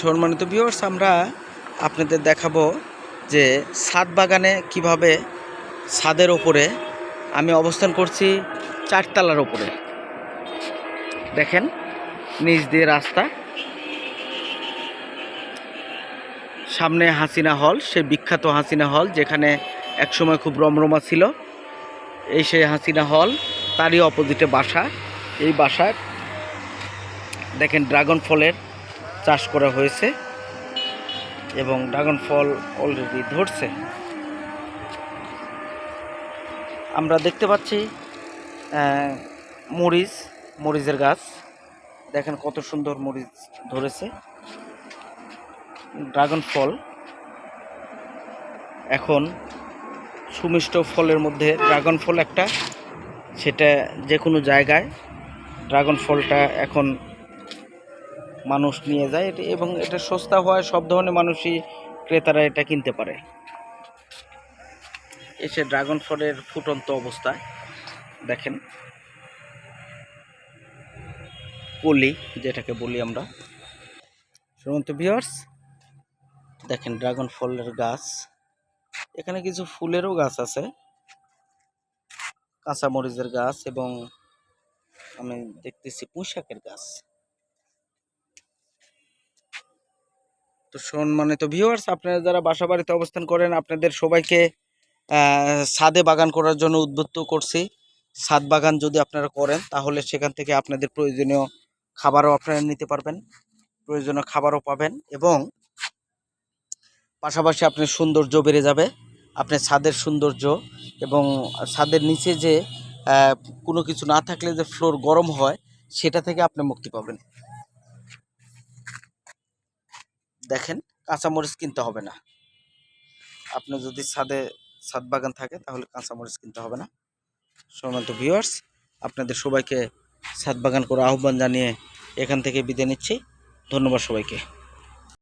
সম্মানিত ভিউয়ার্স আমরা আপনাদের দেখাবো যে ছাদ বাগানে কীভাবে ছাদের ওপরে আমি অবস্থান করছি চারতলার ওপরে দেখেন, নিচ দিয়ে রাস্তা। সামনে হাসিনা হল সে বিখ্যাত হাসিনা হল, যেখানে একসময় খুব রমরমা ছিল। এই সেই হাসিনা হল, তারই অপোজিটে বাসা। এই বাসার, দেখেন, ড্রাগন ফলের চাষ করা হয়েছে এবং ড্রাগন ফল অলরেডি ধরছে। আমরা দেখতে পাচ্ছি মরিচ, মরিচের গাছ। দেখেন কত সুন্দর মরিচ ধরেছে। ড্রাগন ফল। এখন সুমিষ্ট ফলের মধ্যে ড্রাগন ফল একটা। সেটা যে কোনো জায়গায় ড্রাগন ফলটা এখন মানুষ নিয়ে যায়, এটি- এবং এটা সস্তা হওয়ায় সব ধরনের মানুষই ক্রেতারা এটা কিনতে পারে। এসে ড্রাগন ফলের ফুটন্ত অবস্থায় দেখেন। কলি, যেটাকে বলি আমরা। শ্রমন্ত ভিওর্স দেখেন ড্রাগন ফলের গাছ। এখানে কিছু ফুলেরও গাছ আছে। কাঁচামরিচের গাছ এবং আমি দেখতেছি পুঁশাকের গাছ। তো সম্মানিত ভিউয়ার্স আপনারা যারা বাসা বাড়িতে অবস্থান করেন, আপনাদের সবাইকে ছাদে বাগান করার জন্য উদ্বুদ্ধ করছি। ছাদ বাগান যদি আপনারা করেন, তাহলে সেখান থেকে আপনাদের প্রয়োজনীয় খাবারও আপনারা নিতে পারবেন, প্রয়োজনীয় খাবারও পাবেন এবং পাশাপাশি আপনার সৌন্দর্য বেড়ে যাবে। আপনার ছাদের সৌন্দর্য এবং ছাদের নিচে যে কোনো কিছু না থাকলে যে ফ্লোর গরম হয়, সেটা থেকে আপনি মুক্তি পাবেন। দেখেন, কাঁচামরিচ কিনতে হবে না। আপনি যদি ছাদে, ছাদ বাগান থাকে, তাহলে কাঁচামরিচ কিনতে হবে না। সম্মানিত ভিউয়ার্স আপনাদের সবাইকে ছাদ বাগান করে আহ্বান জানিয়ে এখান থেকে বিদায় নিচ্ছি। ধন্যবাদ সবাইকে।